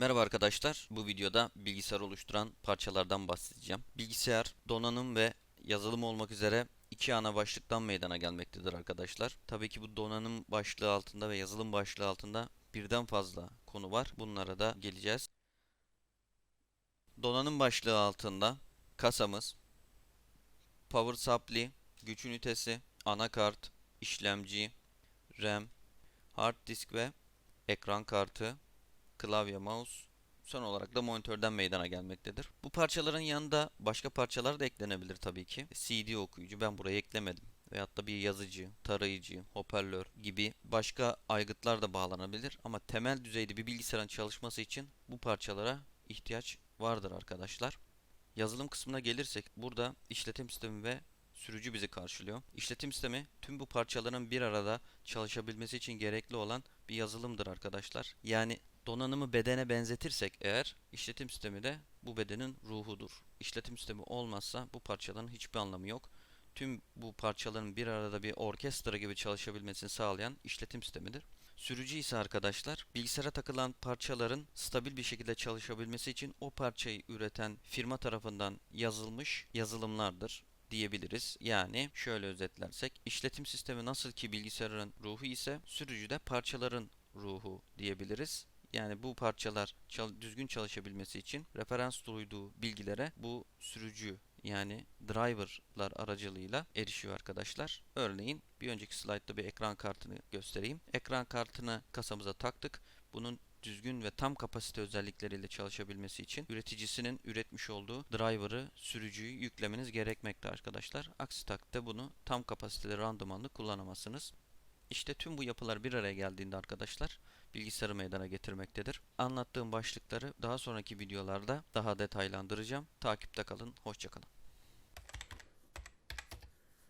Merhaba arkadaşlar. Bu videoda bilgisayar oluşturan parçalardan bahsedeceğim. Bilgisayar, donanım ve yazılım olmak üzere iki ana başlıktan meydana gelmektedir arkadaşlar. Tabii ki bu donanım başlığı altında ve yazılım başlığı altında birden fazla konu var. Bunlara da geleceğiz. Donanım başlığı altında kasamız, power supply, güç ünitesi, anakart, işlemci, RAM, hard disk ve ekran kartı, klavye, mouse, son olarak da monitörden meydana gelmektedir. Bu parçaların yanında başka parçalar da eklenebilir tabii ki. CD okuyucu ben buraya eklemedim. Veyahut da bir yazıcı, tarayıcı, hoparlör gibi başka aygıtlar da bağlanabilir. Ama temel düzeyde bir bilgisayarın çalışması için bu parçalara ihtiyaç vardır arkadaşlar. Yazılım kısmına gelirsek burada işletim sistemi ve sürücü bizi karşılıyor. İşletim sistemi tüm bu parçaların bir arada çalışabilmesi için gerekli olan bir yazılımdır arkadaşlar. Yani donanımı bedene benzetirsek eğer işletim sistemi de bu bedenin ruhudur. İşletim sistemi olmazsa bu parçaların hiçbir anlamı yok. Tüm bu parçaların bir arada bir orkestra gibi çalışabilmesini sağlayan işletim sistemidir. Sürücü ise arkadaşlar bilgisayara takılan parçaların stabil bir şekilde çalışabilmesi için o parçayı üreten firma tarafından yazılmış yazılımlardır diyebiliriz. Yani şöyle özetlersek işletim sistemi nasıl ki bilgisayarın ruhu ise sürücü de parçaların ruhu diyebiliriz. Yani bu parçalar çal- düzgün çalışabilmesi için referans duyduğu bilgilere bu sürücü yani driverlar aracılığıyla erişiyor arkadaşlar. Örneğin bir önceki slaytta bir ekran kartını göstereyim. Ekran kartını kasamıza taktık. Bunun düzgün ve tam kapasite özellikleriyle çalışabilmesi için üreticisinin üretmiş olduğu driver'ı, sürücüyü yüklemeniz gerekmekte arkadaşlar. Aksi takdirde bunu tam kapasiteli randımanlı kullanamazsınız. İşte tüm bu yapılar bir araya geldiğinde arkadaşlar bilgisayarı meydana getirmektedir. Anlattığım başlıkları daha sonraki videolarda daha detaylandıracağım. Takipte kalın, hoşçakalın.